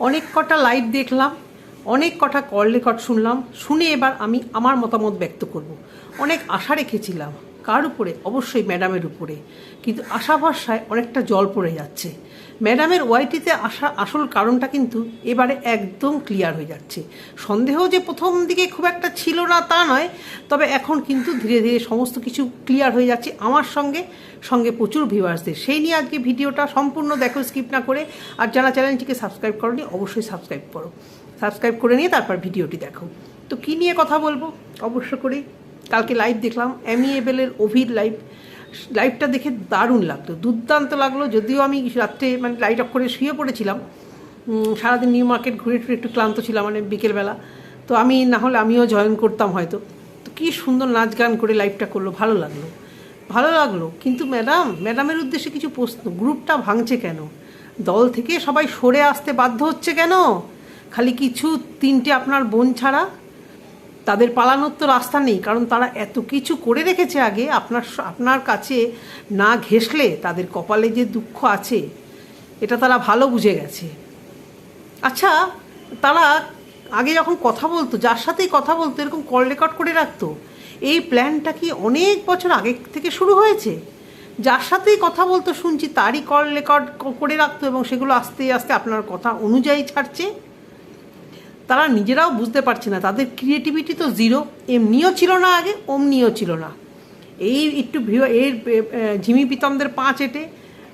অনেক কটা লাইভ দেখলাম, অনেক কটা কল রেকর্ড শুনলাম, শুনে এবার আমি আমার মতামত ব্যক্ত করব। অনেক আশা রেখেছিলাম, কার উপরে? অবশ্যই ম্যাডামের উপরে। কিন্তু আশা ভরসায় অনেকটা জল পড়ে যাচ্ছে। ম্যাডামের ওয়াইটিতে আসা আসল কারণটা কিন্তু এবারে একদম ক্লিয়ার হয়ে যাচ্ছে। সন্দেহ যে প্রথম দিকে খুব একটা ছিল না তা নয়, তবে এখন কিন্তু ধীরে ধীরে সমস্ত কিছু ক্লিয়ার হয়ে যাচ্ছে আমার সঙ্গে সঙ্গে প্রচুর ভিউয়ার্সদের। সেই নিয়ে আজকে ভিডিওটা সম্পূর্ণ দেখো, স্কিপ না করে। আর যারা চ্যানেলটিকে সাবস্ক্রাইব করনি, অবশ্যই সাবস্ক্রাইব করো। সাবস্ক্রাইব করে নিয়ে তারপর ভিডিওটি দেখো। তো কী নিয়ে কথা বলব? অবশ্য করেই। কালকে লাইভ দেখলাম অ্যামিএবেলের অভির লাইভ লাইভটা দেখে দারুণ লাগল দুর্দান্ত লাগল, যদিও আমি রাত্রে মানে লাইট অফ করে শুয়ে পড়েছিলাম। সারাদিন নিউ মার্কেট ঘুরে টুরে একটু ক্লান্ত ছিলাম মানে বিকেলবেলা। তো আমি, না হলে আমিও জয়েন করতাম হয়তো। তো কী সুন্দর নাচ গান করে লাইভটা করল, ভালো লাগল। ভালো লাগল, কিন্তু ম্যাডাম ম্যাডামের উদ্দেশ্যে কিছু প্রশ্ন গ্রুপটা ভাঙছে কেন? দল থেকে সবাই সরে আসতে বাধ্য হচ্ছে কেন? খালি কিছু, তিনটে আপনার বোন ছাড়া? তাদের পালানোর তো রাস্তা নেই, কারণ তারা এত কিছু করে রেখেছে আগে, আপনার আপনার কাছে না ঘেসলে তাদের কপালে যে দুঃখ আছে, এটা তারা ভালো বুঝে গেছে। আচ্ছা তারা আগে যখন কথা বলতো, যার সাথেই কথা বলতো, এরকম কল রেকর্ড করে রাখতো, এই প্ল্যানটা কি অনেক বছর আগে থেকে শুরু হয়েছে? যার সাথেই কথা বলতো শুনছি, তারই কল রেকর্ড করে রাখতো এবং সেগুলো আস্তে আস্তে আপনার কথা অনুযায়ী ছাড়ছে। তারা নিজেরাও বুঝতে পারছে না। তাদের ক্রিয়েটিভিটি তো জিরো এমনিও ছিল না আগে, অমনিও ছিল না। এই একটু এর ঝিমি পিতমদের পা চেটে,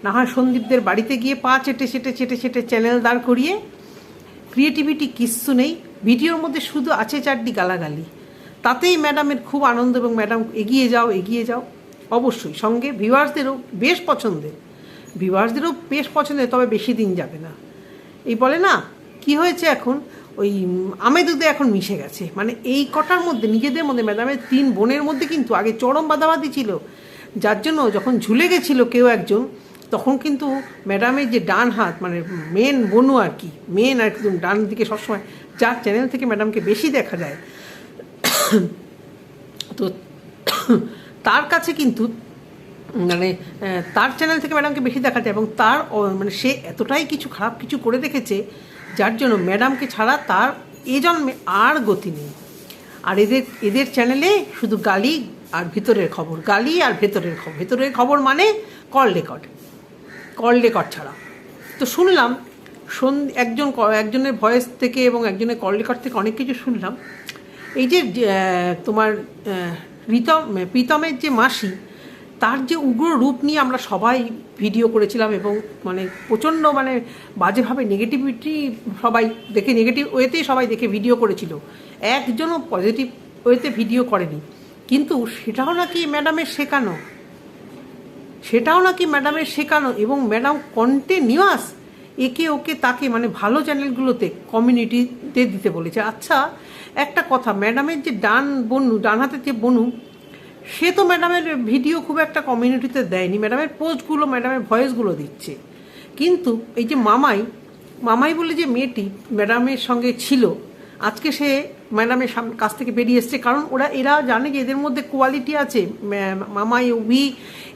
না হয় সন্দীপদের বাড়িতে গিয়ে পা চেটে চেটে চেটে চেটে চ্যানেল দাঁড় করিয়ে ক্রিয়েটিভিটি কিচ্ছু নেই। ভিডিওর মধ্যে শুধু আছে চারটি গালাগালি। তাতেই ম্যাডামের খুব আনন্দ এবং ম্যাডাম এগিয়ে যাও এগিয়ে যাও। অবশ্যই, সঙ্গে ভিউয়ার্সদেরও বেশ পছন্দের। ভিউয়ার্সদেরও বেশ পছন্দের, তবে বেশি দিন যাবে না। এই বলে না, কি হয়েছে এখন? ওই আমে দুধে এখন মিশে গেছে। মানে এই কটার মধ্যে, নিজেদের মধ্যে ম্যাডামের তিন বোনের মধ্যে কিন্তু আগে চরম বাদাবাদি ছিল। যার জন্য যখন ঝুলে গেছিল কেউ একজন, তখন কিন্তু ম্যাডামের যে ডান হাত মানে মেন বনু আর কি মেন একদম ডান দিকে সবসময় যার চ্যানেল থেকে ম্যাডামকে বেশি দেখা যায়। তো তার কাছে কিন্তু মানে তার চ্যানেল থেকে ম্যাডামকে বেশি দেখা যায় এবং তার মানে সে এতটাই কিছু খারাপ কিছু করে রেখেছে যার জন্য ম্যাডামকে ছাড়া তার এ জন্মে আর গতি নেই। আর এদের এদের চ্যানেলে শুধু গালি আর ভিতরের খবর গালি আর ভেতরের খবর। ভেতরের খবর মানে কল রেকর্ড কল রেকর্ড ছাড়া। তো শুনলাম একজন একজনের ভয়েস থেকে এবং একজনের কল রেকর্ড থেকে অনেক কিছু শুনলাম। এই যে তোমার আহ, রিতম প্রীতমের যে মাসি তার যে উগ্র রূপ নিয়ে আমরা সবাই ভিডিও করেছিলাম এবং মানে প্রচণ্ড মানে বাজেভাবে নেগেটিভিটি সবাই দেখে নেগেটিভ ওয়েতেই সবাই দেখে ভিডিও করেছিল। একজনও পজিটিভ ওয়েতে ভিডিও করেনি। কিন্তু সেটাও নাকি ম্যাডামের শেখানো। সেটাও নাকি ম্যাডামের শেখানো এবং ম্যাডাম কন্টিনিউয়াস একে ওকে তাকে মানে ভালো চ্যানেলগুলোতে কমিউনিটিতে দিতে বলেছে। আচ্ছা একটা কথা ম্যাডামের যে ডান বনু, ডান হাতের যে বনু সে তো ম্যাডামের ভিডিও খুব একটা কমিউনিটিতে দেয়নি। ম্যাডামের পোস্টগুলো ম্যাডামের ভয়েসগুলো দিচ্ছে। কিন্তু এই যে মামাই মামাই বলে যে মেয়েটি ম্যাডামের সঙ্গে ছিল, আজকে সে ম্যাডামের কাছ থেকে বেরিয়ে এসছে। কারণ ওরা, এরা জানে যে এদের মধ্যে কোয়ালিটি আছে। মামাই উভি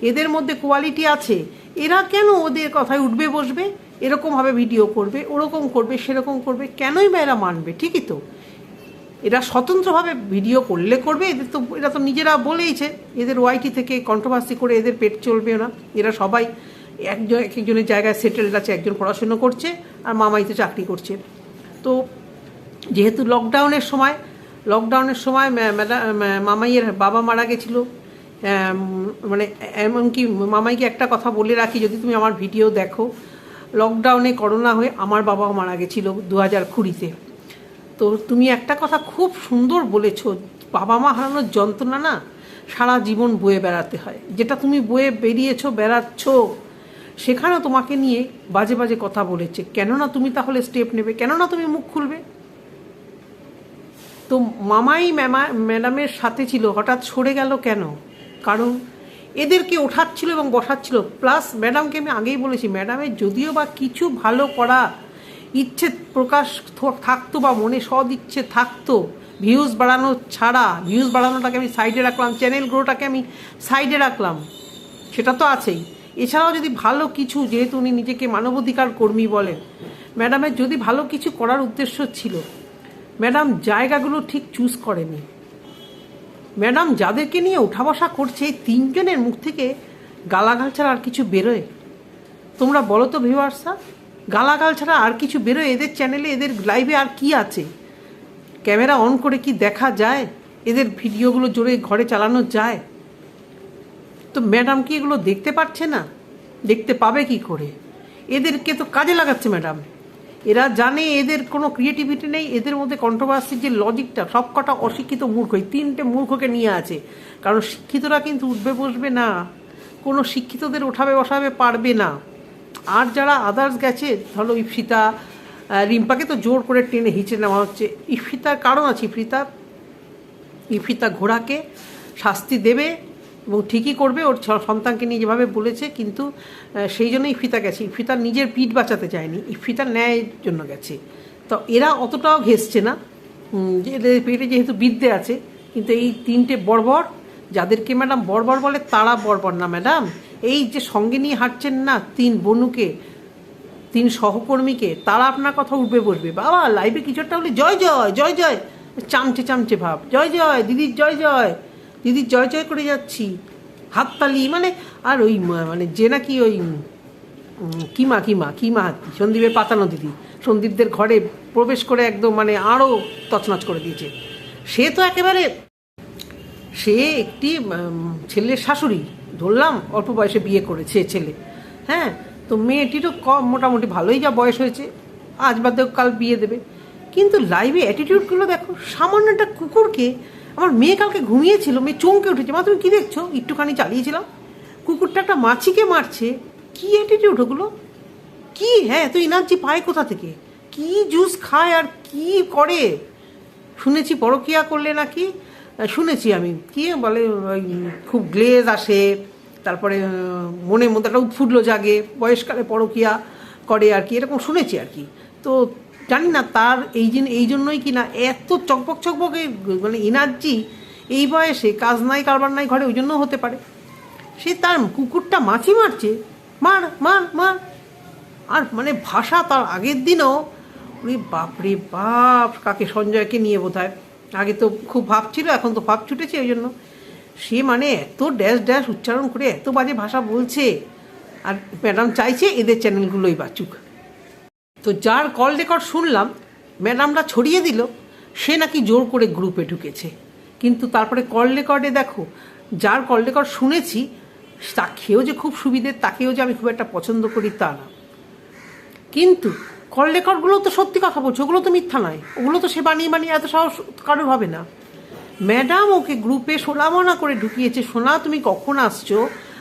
এদের মধ্যে কোয়ালিটি আছে। এরা কেন ওদের কথায় উঠবে, বসবে? এরকমভাবে ভিডিও করবে, ওরকম করবে, সেরকম করবে, কেনই বা এরা মানবে? ঠিকই তো। এরা স্বতন্ত্রভাবে ভিডিও করলে করবে, এদের তো, এরা তো নিজেরা বলেইছে, এদের ওয়াইটি থেকে কন্ট্রোভার্সি করে এদের পেট চলবে না। এরা সবাই একজন এক একজনের জায়গায় সেটেলড আছে, একজন পড়াশুনো করছে, আর মামাই তো চাকরি করছে। তো যেহেতু লকডাউনের সময় লকডাউনের সময় ম্যা- মামাইয়ের বাবা মারা গেছিল মানে এমনকি মামাইকে একটা কথা বলে রাখি, যদি তুমি আমার ভিডিও দেখো লকডাউনে করোনা হয়ে আমার বাবাও মারা গেছিল দু হাজার কুড়িতে। তো তুমি একটা কথা খুব সুন্দর বলেছ, বাবা মা হারানোর যন্ত্রণা না সারা জীবন বয়ে বেড়াতে হয়। যেটা তুমি বয়ে বেরিয়েছো, বেড়াচ্ছ, সেখানেও তোমাকে নিয়ে বাজে বাজে কথা বলেছে। কেননা তুমি তাহলে স্টেপ নেবে, কেননা তুমি মুখ খুলবে? তো মামাই ম্যামা, ম্যাডামের সাথে ছিল, হঠাৎ সরে গেল কেন? কারণ এদেরকে ওঠাচ্ছিল এবং বসাচ্ছিল। প্লাস ম্যাডামকে আমি আগেই বলেছি, ম্যাডামের যদিও বা কিছু ভালো করা ইচ্ছে প্রকাশ থাকতো বা মনে সদ ইচ্ছে থাকতো ভিউজ বাড়ানো ছাড়া ভিউজ বাড়ানোটাকে আমি সাইডে রাখলাম চ্যানেল গ্রোটাকে আমি সাইডে রাখলাম, সেটা তো আছেই। এছাড়াও যদি ভালো কিছু, যেহেতু উনি নিজেকে মানবাধিকার কর্মী বলেন ম্যাডামের যদি ভালো কিছু করার উদ্দেশ্য ছিল ম্যাডাম জায়গাগুলো ঠিক চুজ করেনি। ম্যাডাম যাদেরকে নিয়ে ওঠা বসা করছে তিনজনের মুখ থেকে গালাগাল ছাড়া আর কিছু বেরোয়? তোমরা বলো তো ভিউয়ার্সা গালাগাল ছাড়া আর কিছু বেরোয়? এদের চ্যানেলে এদের লাইভে আর কি আছে? ক্যামেরা অন করে কি দেখা যায়? এদের ভিডিওগুলো জোরে ঘরে চালানো যায়? তো ম্যাডাম কি এগুলো দেখতে পাচ্ছে না? দেখতে পাবে কি করে? এদেরকে তো কাজে লাগাচ্ছে ম্যাডাম এরা জানে এদের কোনো ক্রিয়েটিভিটি নেই, এদের মধ্যে কন্ট্রোভার্সির যে লজিকটা সব কটা অশিক্ষিত মূর্খ। এই তিনটে মূর্খকে নিয়ে আছে। কারণ শিক্ষিতরা কিন্তু উঠবে বসবে না। কোনো শিক্ষিতদের ওঠাবে, বসাবে পারবে না। আর যারা আদার্স গেছে, ধরো ইফিতা রিম্পাকে তো জোর করে টেনে হিচে নেওয়া হচ্ছে। ইফিতার কারণ আছে, ইফিতা ইফিতা ঘোড়াকে শাস্তি দেবে এবং ঠিকই করবে, ওর সন্তানকে নিয়ে যেভাবে বলেছে, কিন্তু সেই জন্য ইফিতা গেছে। ইফিতা নিজের পিঠ বাঁচাতে চায়নি, ইফিতা ন্যায়ের জন্য গেছে। তো এরা অতটাও ঘেসছে না যে এদের পেটে যেহেতু বিদ্যে আছে, কিন্তু এই তিনটে বর্বর, যাদেরকে ম্যাডাম বর্বর বলে, তারা বর্বর না, ম্যাডাম। এই যে সঙ্গে নিয়ে হাঁটছেন না তিন বনুকে, তিন সহকর্মীকে, তারা আপনার কথা উঠবে বসবে। বাবা লাইভে কিছু একটা হলে জয় জয় জয় জয়। চামচে চামচে ভাব। জয় জয়, দিদির জয় জয়। দিদির জয় জয় করে যাচ্ছি। হাততালি মানে আর ওই মানে যে নাকি ওই কিমা কিমা কিমা হাতি সন্দীপের পাতানো দিদি। সন্দীপদের ঘরে প্রবেশ করে একদম মানে আরও তছনছ করে দিয়েছে। সে তো একেবারে, সে একটি ছেলের শাশুড়ি। ধরলাম, অল্প বয়সে বিয়ে করেছে ছেলে। হ্যাঁ তো মেয়েটিরও কম, মোটামুটি ভালোই যা বয়স হয়েছে, আজ বাদে কাল বিয়ে দেবে। কিন্তু লাইভে অ্যাটিটিউডগুলো দেখো, সামান্য একটা কুকুরকে, আমার মেয়ে কালকে ঘুমিয়েছিল, মেয়ে চমকে উঠেছে, মা, তুমি কী দেখছ? একটুখানি চালিয়েছিলাম। কুকুরটা একটা মাছিকে মারছে, কী অ্যাটিটিউড ওগুলো? কি হ্যাঁ তো এনার্জি পায় কোথা থেকে? কি জুস খায় আর কি করে? শুনেছি পরকিয়া করলে নাকি শুনেছি আমি। কি বলে, ওই খুব গ্লেজ আসে, তারপরে মনের মধ্যে একটা উৎফুল্ল জাগে, বয়সকালে পরকিয়া করে আর কি, এরকম শুনেছি আর কি। তো জানি না তার এই জন্য এই জন্যই কি না এত চকবক চকবকে মানে এনার্জি, এই বয়সে কাজ নাই, কারবার নাই ঘরে, ওই জন্য হতে পারে। সে তার কুকুরটা মাছি মারছে, মার মার মার। আর মানে ভাষা তার আগের দিনও, ওরে বাপরে বাপ, কাকে সঞ্জয়কে নিয়ে বোধ আগে তো খুব ভাব ছিল, এখন তো ভাব ছুটেছে ওই জন্য। সে মানে এত ড্যাশ ড্যাশ উচ্চারণ করে এত বাজে ভাষা বলছে, আর ম্যাডাম চাইছে এদের চ্যানেলগুলোই বাঁচুক। তো যার কল রেকর্ড শুনলাম, ম্যাডামরা ছড়িয়ে দিল, সে নাকি জোর করে গ্রুপে ঢুকেছে। কিন্তু তারপরে কল রেকর্ডে দেখো, যার কল রেকর্ড শুনেছি, তাকেও যে খুব সুবিধে, তাকেও যে আমি খুব একটা পছন্দ করি তা না। কিন্তু কল রেকর্ডগুলো তো সত্যি কথা বলছে, ওগুলো তো মিথ্যা নয়। ওগুলো তো সে বানিয়ে বানিয়ে এত সাহস কারোর হবে না। ম্যাডাম ওকে গ্রুপে সোলামনা করে ঢুকিয়েছে, সোনা তুমি কখন আসছো?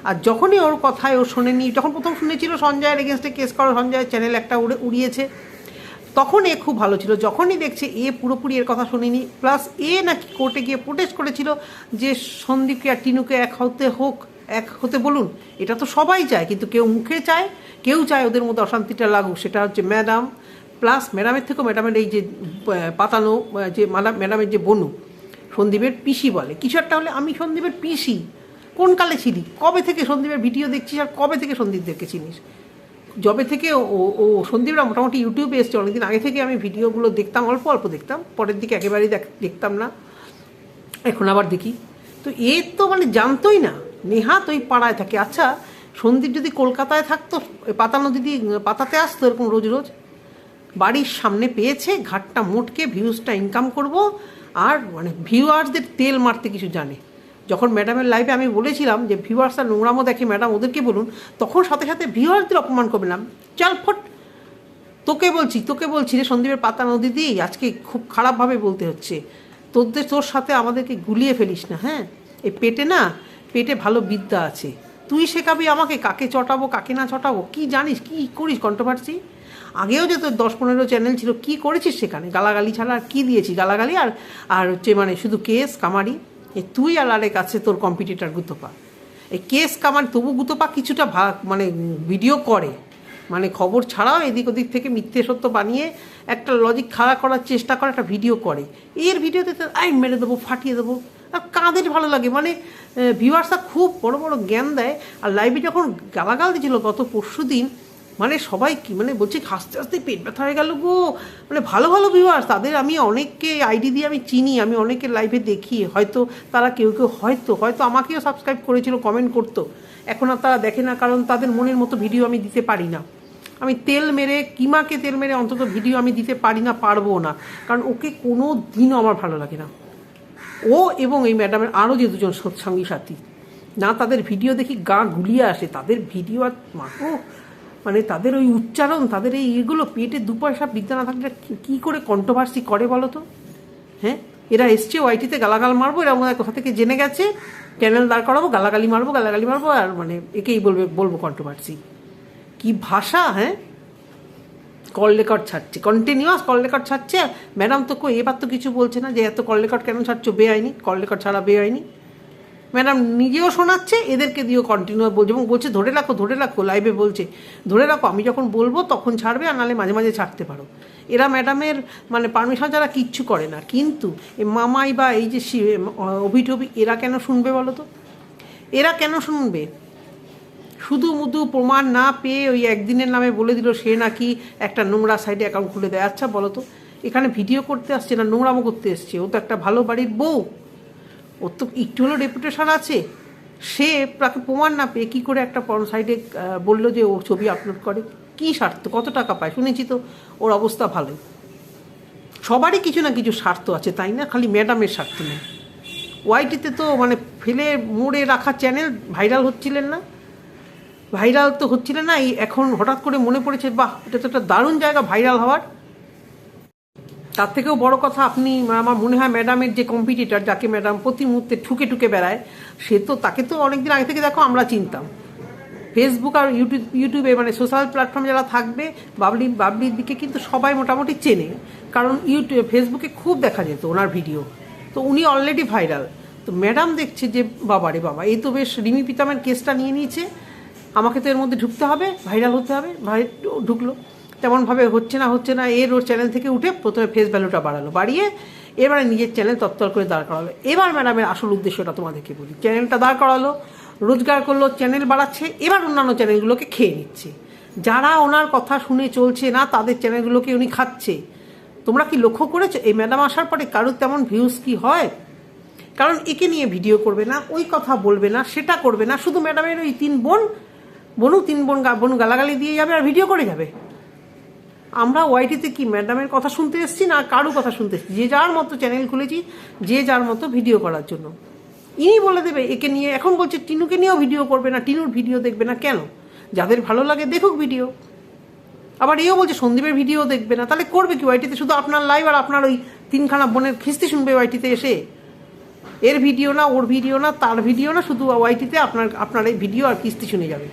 আর যখনই ওর কথায় ও শোনেনি, যখন প্রথম শুনেছিল সঞ্জয়ের এগেনস্টে কেস করো, সঞ্জয়ের চ্যানেল একটা উড়ে, উড়িয়েছে তখন এ খুব ভালো ছিল। যখনই দেখছে এ পুরোপুরি এর কথা শুনিনি প্লাস এ নাকি কোর্টে গিয়ে প্রোটেস্ট করেছিল যে সন্দীপকে আর টিনুকে এক হতে হোক এক হতে বলুন, এটা তো সবাই চায়, কিন্তু কেউ মুখে চায়, কেউ চায় ওদের মধ্যে অশান্তিটা লাগুক। সেটা হচ্ছে ম্যাডাম, প্লাস ম্যাডামের থেকেও ম্যাডামের এই যে পাতানো যে ম্যাডাম ম্যাডামের যে বনু, সন্দীপের পিসি বলে। কিছু একটা হলে আমি সন্দীপের পিসি, কোন কালে ছিলি কবে থেকে সন্দীপের ভিডিও দেখছিস আর কবে থেকে সন্দীপদেরকে চিনিস? যবে থেকে ও ও সন্দীপরা মোটামুটি ইউটিউবে এসছে, অনেকদিন আগে থেকে আমি ভিডিওগুলো দেখতাম, অল্প অল্প দেখতাম, পরের দিকে একেবারেই দেখ- দেখতাম না। এখন আবার দেখি। তো এ তো মানে জানতোই না। নেহাত ওই পাড়ায় থাকে। আচ্ছা সন্দীপ যদি কলকাতায় থাকতো, ওই পাতানো দিদি পাতাতে আসতো এরকম রোজ রোজ? বাড়ির সামনে পেয়েছে, ঘাটটা মোটকে ভিউজটা ইনকাম করব, আর মানে ভিউয়ার্সদের তেল মারতে কিছু জানে। যখন ম্যাডামের লাইফে আমি বলেছিলাম যে ভিউয়ার্সরা নোংরামো দেখে ম্যাডাম ওদেরকে বলুন, তখন সাথে সাথে ভিউয়ার্সদের অপমান করবে না। চল ফট। তোকে বলছি তোকে বলছি রে সন্দীপের পাতা নদী দিয়ে আজকে খুব খারাপভাবে বলতে হচ্ছে। তোদের, তোর সাথে আমাদেরকে গুলিয়ে ফেলিস না হ্যাঁ? এই পেটে না পেটে ভালো বিদ্যা আছে। তুই শেখাবি আমাকে কাকে চটাবো, কাকে না চটাবো? কি জানিস, কি করিস কন্ট্রোভার্সি আগেও যে তোর দশ পনেরো চ্যানেল ছিল, কি করেছিস সেখানে? গালাগালি ছাড়া আর কী দিয়েছি? গালাগালি আর আর হচ্ছে মানে শুধু কেস কামারি? এ তুই আর আরেক আছে তোর কম্পিটিটার গুতপা। এই কেস কামার, তবু গুতোপা কিছুটা ভা মানে ভিডিও করে। মানে খবর ছাড়াও এদিক ওদিক থেকে মিথ্যে সত্য বানিয়ে একটা লজিক খাড়া করার চেষ্টা করে, একটা ভিডিও করে। এর ভিডিওতে আই মেরে দেবো, ফাটিয়ে দেবো। আর কাদের ভালো লাগে? মানে ভিউয়ার্সরা খুব বড় বড় জ্ঞান দেয়। আর লাইভে যখন গালাগাল দিয়েছিল গত পরশু দিন মানে সবাই কি মানে বলছে হাসতে হাসতে পেট ব্যথা হয়ে গেল গো। মানে ভালো ভালো ভিউয়ার্স তাদের আমি অনেককে আইডি দিয়ে আমি চিনি, আমি অনেকের লাইভে দেখি। হয়তো তারা কেউ কেউ, হয়তো হয়তো আমাকেও সাবস্ক্রাইব করেছিল কমেন্ট করতো। এখন আর তারা দেখে না, কারণ তাদের মনের মতো ভিডিও আমি দিতে পারি না। আমি তেল মেরে, কিমাকে তেল মেরে অন্তত ভিডিও আমি দিতে পারি না, পারব না। কারণ ওকে কোনো দিনও আমার ভালো লাগে না। ও এবং এই ম্যাডামের আরও যে দুজন সৎসঙ্গী সাথী, না তাদের ভিডিও দেখি গা গুলিয়ে আসে, তাদের ভিডিও আর মাকো মানে তাদের ওই উচ্চারণ, তাদের এই এগুলো পেটে দু পয়সা বিদ্যা না থাকলে কী করে কন্ট্রোভার্সি করে বলো তো? হ্যাঁ? এরা এসছে ওয়াইটিতে গালাগাল মারবো, এরা মনে কোথা থেকে জেনে গেছে। চ্যানেল দাঁড় করাবো, গালাগালি মারবো গালাগালি মারবো, আর মানে একেই বলবে, বলব কন্ট্রোভার্সি কি ভাষা হ্যাঁ? কল রেকর্ড ছাড়ছে কন্টিনিউয়াস কল রেকর্ড ছাড়ছে। ম্যাডাম তো কই, এবার তো কিছু বলছে না যে এত কল রেকর্ড কেন ছাড়ছো? বেআইনি কল রেকর্ড ছাড়া বেআইনি। ম্যাডাম নিজেও শোনাচ্ছে, এদেরকে দিয়েও কন্টিনিউ বলছে এবং বলছে, ধরে রাখো ধরে রাখো লাইভে বলছে, ধরে রাখো, আমি যখন বলব তখন ছাড়বে আর নাহলে মাঝে মাঝে ছাড়তে পারো। এরা ম্যাডামের মানে পারমিশন ছাড়া কিচ্ছু করে না। কিন্তু মামাই বা এই যে অভিটবি, এরা কেন শুনবে বলো তো? এরা কেন শুনবে? শুধু মুধু প্রমাণ না পেয়ে ওই একদিনের নামে বলে দিল সে নাকি একটা নোংরা সাইডে অ্যাকাউন্ট খুলে দেয়। আচ্ছা বলো তো, এখানে ভিডিও করতে আসছে না, নোংরামো করতে এসছে। ও তো একটা ভালো বাড়ির বউ। ওর তো একটু হলো রেপুটেশন আছে। সে তাকে প্রমাণ না পেয়ে কী করে একটা পর্ন সাইডে বলল যে ও ছবি আপলোড করে? কী স্বার্থ? কত টাকা পায়? শুনেছি তো, ওর অবস্থা ভালোই। সবারই কিছু না কিছু স্বার্থ আছে, তাই না? খালি ম্যাডামের স্বার্থ নেই। ওয়াইটিতে তো মানে ফেলে মোড়ে রাখা চ্যানেল ভাইরাল হচ্ছিলেন না। ভাইরাল তো হচ্ছিলেন না এখন হঠাৎ করে মনে পড়েছে, বাহ, এটা তো একটা দারুণ জায়গা ভাইরাল হওয়ার। তার থেকেও বড় কথা, আপনি আমার মনে হয় ম্যাডামের যে কম্পিটিটর যাকে ম্যাডাম প্রতি মুহূর্তে ঠুকে ঠুকে বেড়ায়, সে তো, তাকে তো অনেকদিন আগে থেকে দেখো আমরা চিনতাম। ফেসবুক আর ইউটিউব ইউটিউবে মানে সোশ্যাল প্ল্যাটফর্ম যারা থাকবে, বাবলি, বাবলির দিকে কিন্তু সবাই মোটামুটি চেনে। কারণ ইউটিউব ফেসবুকে খুব দেখা যেত ওনার ভিডিও তো উনি অলরেডি ভাইরাল তো ম্যাডাম দেখছে যে বাবারে বাবা, এই তো বেশ রিমি পিতামের কেসটা নিয়ে নিয়েছে। আমাকে তো এর মধ্যে ঢুকতে হবে ভাইরাল হতে হবে, ভাই ঢুকলো। তেমনভাবে হচ্ছে না হচ্ছে না, এর ওর চ্যানেল থেকে উঠে প্রথমে ফেস ভ্যালুটা বাড়ালো, বাড়িয়ে এবারে নিজের চ্যানেল তত্তর করে দাঁড় করালো। এবার ম্যাডামের আসল উদ্দেশ্যটা তোমাদেরকে বলি। চ্যানেলটা দাঁড় করালো, রোজগার করল চ্যানেল বাড়াচ্ছে, এবার অন্যান্য চ্যানেলগুলোকে খেয়ে নিচ্ছে। যারা ওনার কথা শুনে চলছে না, তাদের চ্যানেলগুলোকে উনি খাচ্ছে। তোমরা কি লক্ষ্য করেছ? এই ম্যাডাম আসার পরে কারোর তেমন ভিউজ কি হয়? কারণ একে নিয়ে ভিডিও করবে না, ওই কথা বলবে না, সেটা করবে না, শুধু ম্যাডামের ওই তিন বোন বোনও তিন বোন বোন গালাগালি দিয়ে যাবে আর ভিডিও করে যাবে। আমরা ওয়াইটিতে কি ম্যাডামের কথা শুনতে এসেছি না কারও কথা শুনতে এসেছি? যে যার মতো চ্যানেল খুলেছি, যে যার মতো ভিডিও করার জন্য। ইনি বলে দেবে, একে নিয়ে এখন বলছে, টিনুকে নিয়েও ভিডিও করবে না, টিনুর ভিডিও দেখবে না কেন? যাদের ভালো লাগে দেখুক ভিডিও আবার এও বলছে, সন্দীপের ভিডিও দেখবে না। তাহলে করবে কি ওয়াইটিতে? শুধু আপনার লাইভ আর আপনার ওই তিনখানা বোনের খিস্তি শুনবে ওয়াইটিতে এসে? এর ভিডিও না, ওর ভিডিও না, তার ভিডিও না, শুধু ওয়াইটিতে আপনার আপনার এই ভিডিও আর কিস্তি শুনে যাবে।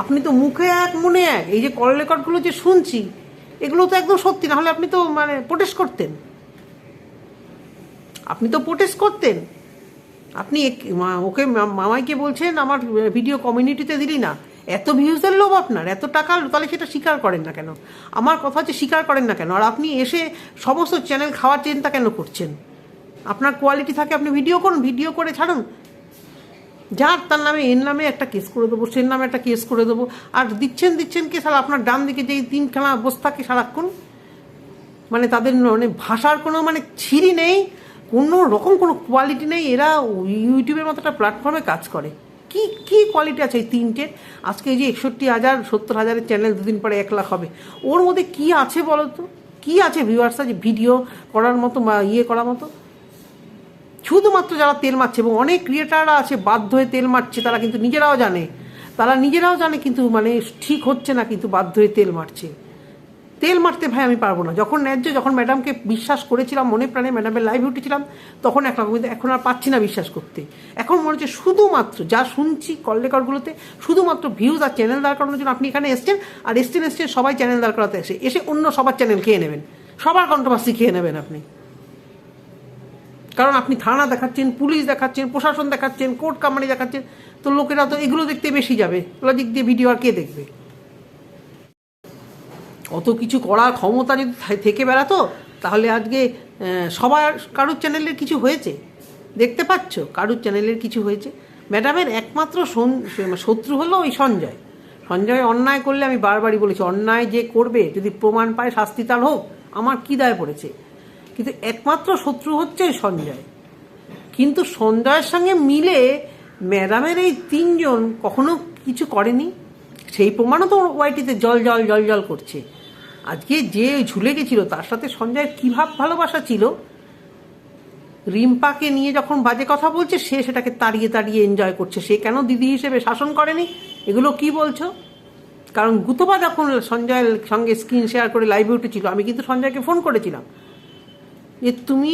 আপনি তো মুখে এক, মনে এক। এই যে কল রেকর্ডগুলো যে শুনছি এগুলো তো একদম সত্যি না হলে আপনি তো মানে প্রোটেস্ট করতেন। আপনি তো প্রোটেস্ট করতেন। আপনি ওকে মামাইকে বলছেন, আমার ভিডিও কমিউনিটিতে দিলি না। এত ভিউজের লোভ আপনার, এত টাকা, তাহলে সেটা স্বীকার করেন না কেন? আমার কথা হচ্ছে স্বীকার করেন না কেন? আর আপনি এসে সমস্ত চ্যানেল খাওয়ার চিন্তা কেন করছেন? আপনার কোয়ালিটি থাকে, আপনি ভিডিও করুন ভিডিও করে ছাড়ুন। যার তার নামে, এর নামে একটা কেস করে দেবো, সের নামে একটা কেস করে দেবো। আর দিচ্ছেন দিচ্ছেন কে সারা আপনার ডান দিকে যেই তিনখানা অবস্থাকে সারাক্ষণ মানে তাদের মানে ভাষার কোনো মানে ছিঁড়ি নেই, কোনো রকম কোনো কোয়ালিটি নেই, এরা ইউটিউবের মতো একটা প্ল্যাটফর্মে কাজ করে। কি কি কোয়ালিটি আছে এই তিনটে? আজকে এই যে একষট্টি হাজার, সত্তর হাজারের চ্যানেল দুদিন পরে এক লাখ হবে। ওর মধ্যে কি আছে বলো তো কি আছে ভিউয়ার্সরা যে ভিডিও করার মতো ইয়ে করার মতো? শুধুমাত্র যারা তেল মারছে এবং অনেক ক্রিয়েটাররা আছে, বাধ্য হয়ে তেল মারছে, তারা কিন্তু নিজেরাও জানে। তারা নিজেরাও জানে কিন্তু মানে ঠিক হচ্ছে না, কিন্তু বাধ্য হয়ে তেল মারছে। তেল মারতে ভাই আমি পারব না। যখন ন্যায্য, যখন ম্যাডামকে বিশ্বাস করেছিলাম, মনে প্রাণে ম্যাডামের লাইভ উঠেছিলাম তখন একরকম কিন্তু এখন আর পাচ্ছি না বিশ্বাস করতে। এখন মনে হচ্ছে শুধুমাত্র যা শুনছি কল রেকর্ডগুলোতে শুধুমাত্র ভিউজ আর চ্যানেল দাঁড় করানোর জন্য আপনি এখানে এসছেন, আর এসছেন এসছেন সবাই চ্যানেল দাঁড় করাতে এসে। এসে অন্য সবার চ্যানেল খেয়ে নেবেন। সবার কন্ট্রোভার্সি খেয়ে নেবেন আপনি। কারণ আপনি থানা দেখাচ্ছেন, পুলিশ দেখাচ্ছেন, প্রশাসন দেখাচ্ছেন, কোর্ট কামানি দেখাচ্ছেন, তো লোকেরা তো এগুলো দেখতে বেশি যাবে। লজিক দিয়ে ভিডিও আর কে দেখবে? অত কিছু করার ক্ষমতা যদি থেকে বেড়াতো, তাহলে আজকে সবার, কারুর চ্যানেলের কিছু হয়েছে? দেখতে পাচ্ছ? কারুর চ্যানেলের কিছু হয়েছে? ম্যাডামের একমাত্র শত্রু হলো ওই সঞ্জয়। সঞ্জয় অন্যায় করলে আমি বারবারই বলেছি, অন্যায় যে করবে, যদি প্রমাণ পায় শাস্তি তার হোক, আমার কি দায় পড়েছে? কিন্তু একমাত্র শত্রু হচ্ছে সঞ্জয়। কিন্তু সঞ্জয়ের সঙ্গে মিলে ম্যাডামের এই তিনজন কখনো কিছু করেনি। সেই প্রমাণও তো ওয়াইটিতে জল জল জল জল করছে। আজকে যে ঝুলে গেছিল, তার সাথে সঞ্জয়ের কী ভাব ভালোবাসা ছিল? রিম্পাকে নিয়ে যখন বাজে কথা বলছে, সে সেটাকে তাড়িয়ে তাড়িয়ে এনজয় করছে। সে কেন দিদি হিসেবে শাসন করেনি? এগুলো কি বলছো? কারণ গুতবা যখন সঞ্জয়ের সঙ্গে স্ক্রিন শেয়ার করে লাইভে উঠেছিল, আমি কিন্তু সঞ্জয়কে ফোন করেছিলাম। যে তুমি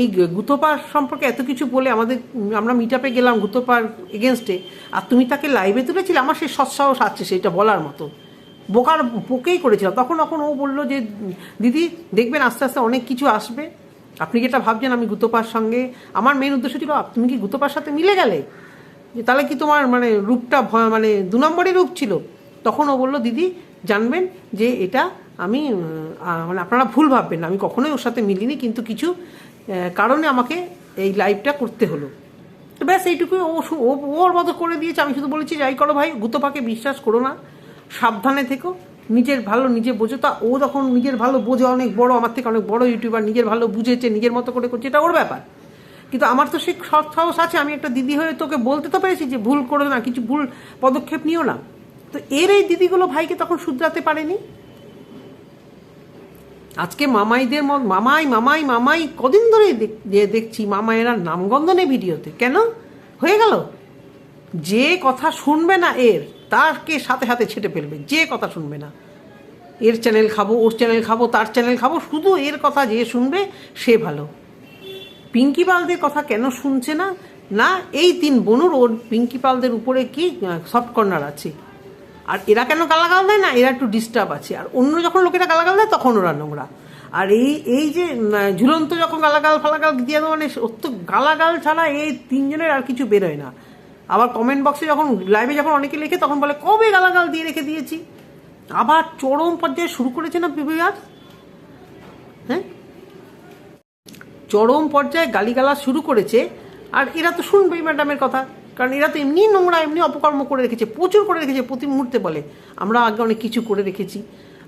এই গুতোপার সম্পর্কে এত কিছু বলে আমাদের, আমরা মিট আপে গেলাম গুতোপার এগেনস্টে আর তুমি তাকে লাইভে তুলেছিলে? আমার সেই সৎসাহস আছে সেটা বলার মতো। বোকার পোকেই করেছিলাম। তখন তখন ও বলল যে, দিদি, দেখবেন আস্তে আস্তে অনেক কিছু আসবে। আপনি যেটা ভাবছেন আমি গুতোপার সঙ্গে, আমার মেন উদ্দেশ্য ছিল তুমি কি গুতোপার সাথে মিলে গেলে? যে তাহলে কি তোমার মানে রূপটা মানে দু নম্বরই রূপ ছিল? তখন ও বলল, দিদি, জানবেন যে এটা আমি মানে আপনারা ভুল ভাববেন আমি কখনোই ওর সাথে মিলিনি, কিন্তু কিছু কারণে আমাকে এই লাইভটা করতে হলো। তো ব্যাস এইটুকুই ও ওর মতো করে দিয়েছে, আমি শুধু বলেছি, যাই করো ভাই গুতপাকে বিশ্বাস করো না, সাবধানে থেকো, নিজের ভালো নিজে বোঝো। তা ও তখন নিজের ভালো বোঝে, অনেক বড়, আমার থেকে অনেক বড় ইউটিউবার, নিজের ভালো বুঝেছে, নিজের মতো করে করছে, এটা ওর ব্যাপার। কিন্তু আমার তো সেই সৎ সাহস আছে, আমি একটা দিদি হয়ে তোকে বলতে তো পেরেছি যে ভুল করো না, কিছু ভুল পদক্ষেপ নিও না। তো এর এই দিদিগুলো ভাইকে তখন শুধরাতে পারেনি? আজকে মামাইদের মত মামাই মামাই মামাই, কদিন ধরে দেখছি মামাইয়েরা নামগন্ধ নেই ভিডিওতে। কেন? হয়ে গেল? যে কথা শুনবে না এর, তারকে সাথে সাথে ছেটে ফেলবে। যে কথা শুনবে না। এর চ্যানেল খাব, ওর চ্যানেল খাব, তার চ্যানেল খাব, শুধু এর কথা যে শুনবে, সে ভালো। পিঙ্কি পালদের কথা কেন শুনছে না? না, এই তিন বনুর ওর পিঙ্কি পালদের উপরে কি সফট কর্নার আছে। আর এরা কেন গালাগাল দেয় না? এরা একটু ডিস্টার্ব আছে। আর অন্য যখন লোকেরা গালাগাল দেয়, তখন ওরা নোংরা। আর এই এই যে ঝুলন্ত যখন গালাগাল ফালাগাল দিয়ে মানে ওর তো গালাগাল ছাড়া এই তিনজনের আর কিছু বেরোয় না। আবার কমেন্ট বক্সে যখন লাইভে যখন অনেকে লেখে, তখন বলে, কবে গালাগাল দিয়ে রেখে দিয়েছি? আবার চরম পর্যায়ে শুরু করেছে না বিবিআর হ্যাঁ? চরম পর্যায়ে গালিগালা শুরু করেছে। আর এরা তো শুনবেই ম্যাডামের কথা। কারণ এরা তো এমনি নোংরা এমনি অপকর্ম করে রেখেছে, প্রচুর করে রেখেছে, প্রতি মুহূর্তে বলে। আমরা আগে অনেক কিছু করে রেখেছি।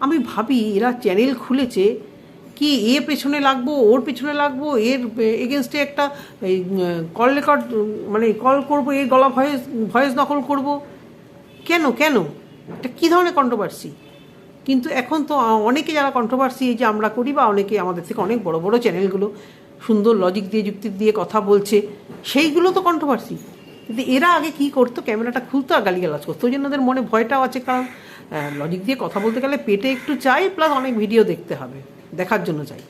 আমি ভাবি, এরা চ্যানেল খুলেছে কি এ পেছনে লাগবো, ওর পেছনে লাগবো, এর এগেনস্টে একটা, এই কল রেকর্ড মানে কল করব, এর গলা ভয়েস ভয়েস নকল করব। কেন কেন? এটা কী ধরনের কন্ট্রোভার্সি কিন্তু এখন তো অনেকে যারা কন্ট্রোভার্সি এই যে আমরা করি বা অনেকে আমাদের থেকে অনেক বড় বড় চ্যানেলগুলো সুন্দর লজিক দিয়ে, যুক্তি দিয়ে কথা বলছে, সেইগুলো তো কন্ট্রোভার্সি কিন্তু এরা আগে কি করতো? ক্যামেরাটা খুলতো আর গালিগালাজ করতো। ওই জন্য ওদের মনে ভয়টাও আছে, কারণ লজিক দিয়ে কথা বলতে গেলে পেটে একটু চাই প্লাস অনেক ভিডিও দেখতে হবে, দেখার জন্য চাই।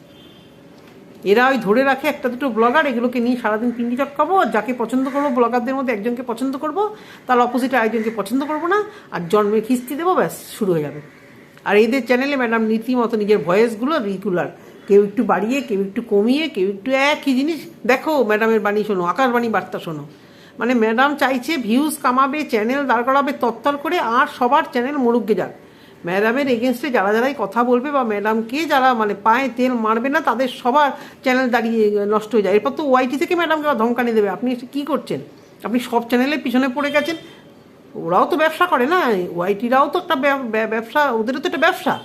এরা ওই ধরে রাখে একটা দুটো ব্লগার এগুলোকে নিয়ে সারাদিন পিন্ডি চটকাবো, যাকে পছন্দ করব ব্লগারদের মধ্যে একজনকে পছন্দ করব, তার অপোজিটে আরেকজনকে পছন্দ করব না, আর জন্মে খিস্তি দেবো, ব্যাস, শুরু হয়ে যাবে। আর এদের চ্যানেলে ম্যাডাম নীতিমতো নিজের ভয়েসগুলো রেগুলার কেউ একটু বাড়িয়ে, কেউ একটু কমিয়ে, কেউ একটু একই জিনিস, দেখো ম্যাডামের বাণী শোনো, আকাশবাণী বার্তা শোনো। মানে ম্যাডাম চাইছে ভিউজ কামাবে চ্যানেল দাঁড় করাবে তত্তর করে আর সবার চ্যানেল মরুগ্গে যাক। ম্যাডামের এগেনস্টে যারা যারাই কথা বলবে বা ম্যাডামকে যারা মানে পায়ে তেল মারবে না, তাদের সবার চ্যানেল দাঁড়িয়ে নষ্ট হয়ে যায়। এরপর তো ওয়াইটি থেকে ম্যাডামকে ধমকানি দেবে। আপনি কী করছেন? আপনি সব চ্যানেলের পিছনে পড়ে গেছেন। ওরাও তো ব্যবসা করে না। ওয়াইটিরাও তো একটা ব্যব- ব্যব- ব্যবসা, ওদেরও তো একটা ব্যবসা।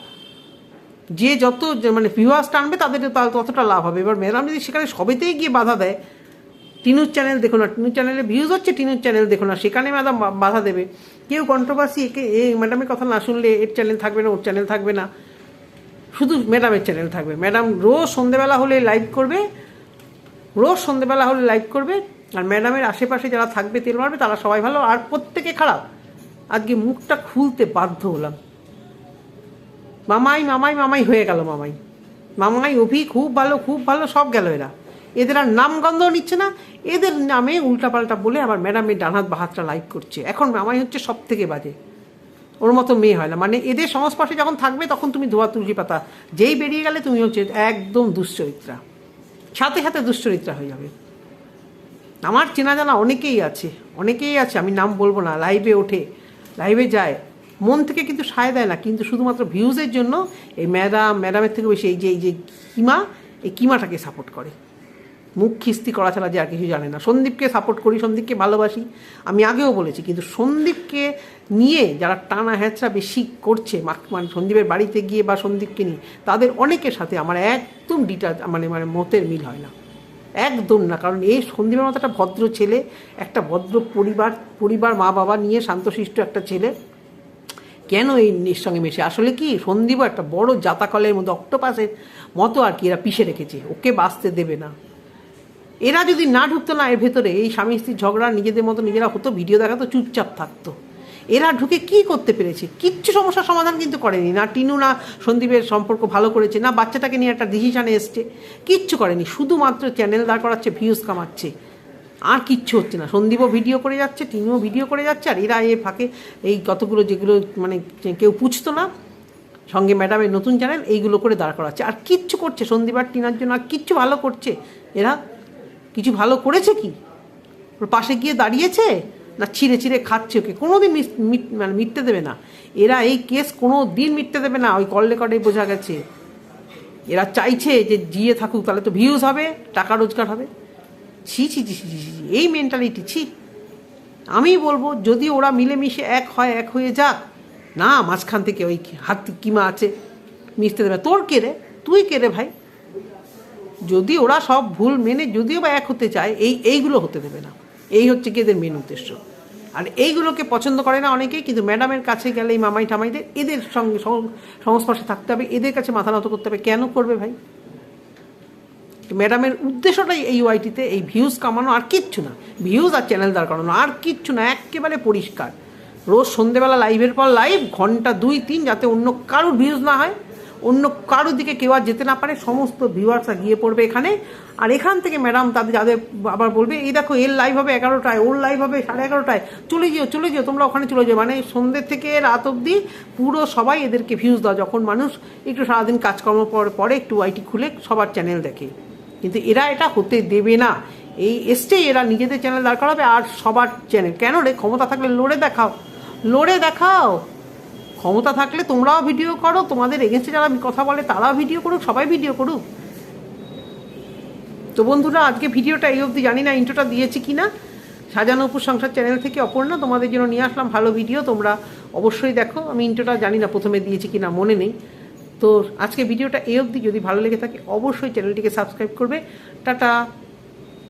যে যত মানে ভিউয়ার্স টানবে, তাদের ততটা লাভ হবে। এবার ম্যাডাম যদি সেখানে সবেতেই গিয়ে বাধা দেয় টিনুর চ্যানেল দেখো না, টিনুর চ্যানেলে ভিউজ হচ্ছে টিনুর চ্যানেল দেখো না, সেখানে ম্যাডাম বাধা দেবে। কেউ কন্ট্রোভার্সি একে এই ম্যাডামের কথা না শুনলে এর চ্যানেল থাকবে না, ওর চ্যানেল থাকবে না। শুধু ম্যাডামের চ্যানেল থাকবে। ম্যাডাম রোজ সন্ধেবেলা হলে লাইভ করবে, রোজ সন্ধেবেলা হলে লাইভ করবে, আর ম্যাডামের আশেপাশে যারা থাকবে, তেল মারবে, তারা সবাই ভালো, আর প্রত্যেকে খারাপ। আজকে মুখটা খুলতে বাধ্য হলাম। মামাই মামাই মামাই হয়ে গেল মামাই। মামাই, অভি খুব ভালো খুব ভালো, সব গেল এরা। এদের আর নাম গন্ধ নিচ্ছে না। এদের নামে উল্টাপাল্টা বলে আবার ম্যাডামের ডানহাত বাহাতটা লাইভ করছে। এখন আমায় হচ্ছে সব থেকে বাজে। ওর মতো মেয়ে হয় না। মানে এদের সংস্পর্শে যখন থাকবে তখন তুমি ধোয়া তুলসী পাতা যেই বেরিয়ে গেলে তুমি হচ্ছে একদম দুশ্চরিত্রা। সাথে সাথে দুশ্চরিত্রা হয়ে যাবে। আমার চেনা জানা অনেকেই আছে। অনেকেই আছে, আমি নাম বলব না, লাইভে ওঠে, লাইভে যায়। মন থেকে কিন্তু সায় দেয় না, কিন্তু শুধুমাত্র ভিউজের জন্য এই ম্যাডাম, ম্যাডামের থেকে বেশি এই যে এই যে কিমা, এই কিমাটাকে সাপোর্ট করে। মুখ খিস্তি করা ছাড়া যে আর কিছু জানে না। সন্দীপকে সাপোর্ট করি, সন্দীপকে ভালোবাসি। আমি আগেও বলেছি, কিন্তু সন্দীপকে নিয়ে যারা টানা হ্যাঁচড়া বেশি করছে মানে সন্দীপের বাড়িতে গিয়ে বা সন্দীপকে নিয়ে, তাদের অনেকের সাথে আমার একদম ডিটা মানে মানে মতের মিল হয় না। একদম না, কারণ এই সন্দীপের মতো একটা ভদ্র ছেলে, একটা ভদ্র পরিবার পরিবার মা বাবা নিয়ে শান্তশিষ্ট একটা ছেলে, কেন এই এর সঙ্গে মেশে? আসলে কি, সন্দীপও একটা বড় জাতাকলের মধ্যে অক্টোপাসের মতো আর কি এরা পিষে রেখেছে। ওকে বাঁচতে দেবে না। এরা যদি না ঢুকতো না, এর ভেতরে এই স্বামী স্ত্রীর ঝগড়া, নিজেদের মতো নিজেরা হতো, ভিডিও দেখাতো চুপচাপ থাকতো। এরা ঢুকে কি করতে পেরেছে? কিচ্ছু সমস্যার সমাধান কিন্তু করেনি। না টিনু, না সন্দীপের সম্পর্ক ভালো করেছে, না বাচ্চাটাকে নিয়ে একটা ডিসিশানে এসছে। কিচ্ছু করেনি। শুধুমাত্র চ্যানেল দাঁড় করাচ্ছে ভিউজ কামাচ্ছে। আর কিচ্ছু হচ্ছে না। সন্দীপও ভিডিও করে যাচ্ছে, টিনুও ভিডিও করে যাচ্ছে, আর এরা এ ফাঁকে এই কতগুলো যেগুলো মানে কেউ পুছতো না, সঙ্গে ম্যাডামের নতুন চ্যানেল এইগুলো করে দাঁড় করাচ্ছে। আর কিচ্ছু করছে সন্দীপ আর টিনার জন্য, আর কিচ্ছু ভালো করছে। এরা কিছু ভালো করেছে কি? ওর পাশে গিয়ে দাঁড়িয়েছে? না, ছিঁড়ে ছিঁড়ে খাচ্ছে ওকে। কোনো দিন মানে মিটতে দেবে না। এরা এই কেস কোনো দিন মিটতে দেবে না। ওই কল রেকর্ডে বোঝা গেছে। এরা চাইছে যে জিয়ে থাকুক, তাহলে তো ভিউজ হবে, টাকা রোজগার হবে। ছি ছি ছি ছি ছি এই মেন্টালিটি ছি। আমি বলব, যদি ওরা মিলেমিশে এক হয়, এক হয়ে যাক, না, মাঝখান থেকে ওই হাত কিমা আছে মিশতে দেবে তোর কে রে? তুই কে রে ভাই? যদি ওরা সব ভুল মেনে যদিও বা এক হতে চায়, এই, এইগুলো হতে দেবে না। এই হচ্ছে কি এদের মেন উদ্দেশ্য। আর এইগুলোকে পছন্দ করে না অনেকেই, কিন্তু ম্যাডামের কাছে গেলে এই মামাই ঠামাইদের এদের সঙ্গে সংস্পর্শে থাকতে হবে, এদের কাছে মাথা নত করতে হবে। কেন করবে ভাই? ম্যাডামের উদ্দেশ্যটাই এই ওয়াইটিতে এই ভিউজ কামানো আর কিচ্ছু না। ভিউজ আর চ্যানেল দাঁড় করানো আর কিচ্ছু না, একেবারে পরিষ্কার। রোজ সন্ধেবেলা লাইভের পর লাইভ ঘণ্টা দুই, তিন, যাতে অন্য কারোর ভিউজ না হয় অন্য কারোর দিকে কেউ আর যেতে না পারে, সমস্ত ভিউয়ার্সরা গিয়ে পড়বে এখানে। আর এখান থেকে ম্যাডাম তাদের যাদের আবার বলবে, এই দেখো, এর লাইভ হবে এগারোটায়, ওর লাইভ হবে সাড়ে এগারোটায়। চলে যেও চলে যেও, তোমরা ওখানে চলে যেও। মানে সন্ধ্যে থেকে রাত অবধি পুরো সবাই এদেরকে ভিউজ দাও। যখন মানুষ একটু সারাদিন কাজকর্ম পর পরে একটু ওয়াইটি খুলে সবার চ্যানেল দেখে। কিন্তু এরা এটা হতে দেবে না। এই এসটেই এরা নিজেদের চ্যানেল দাঁড় করাবে আর সবার চ্যানেল কেন রে? ক্ষমতা থাকলে লড়ে দেখাও। লড়ে দেখাও। ক্ষমতা থাকলে তোমরাও ভিডিও করো, তোমাদের এগেনস্টে যারা কথা বলে তারাও ভিডিও করুক, সবাই ভিডিও করুক। তো বন্ধুরা, আজকে ভিডিওটা এই অবধি জানি না ইন্ট্রোটা দিয়েছি কি না সাজানো উপর সংসার চ্যানেল থেকে অপর্ণা, তোমাদের জন্য নিয়ে আসলাম ভালো ভিডিও, তোমরা অবশ্যই দেখো। আমি ইন্ট্রোটা জানি না প্রথমে দিয়েছি কি না মনে নেই। তো আজকে ভিডিওটা এই অবধি, যদি ভালো লেগে থাকে, অবশ্যই চ্যানেলটিকে সাবস্ক্রাইব করবে। টাটা!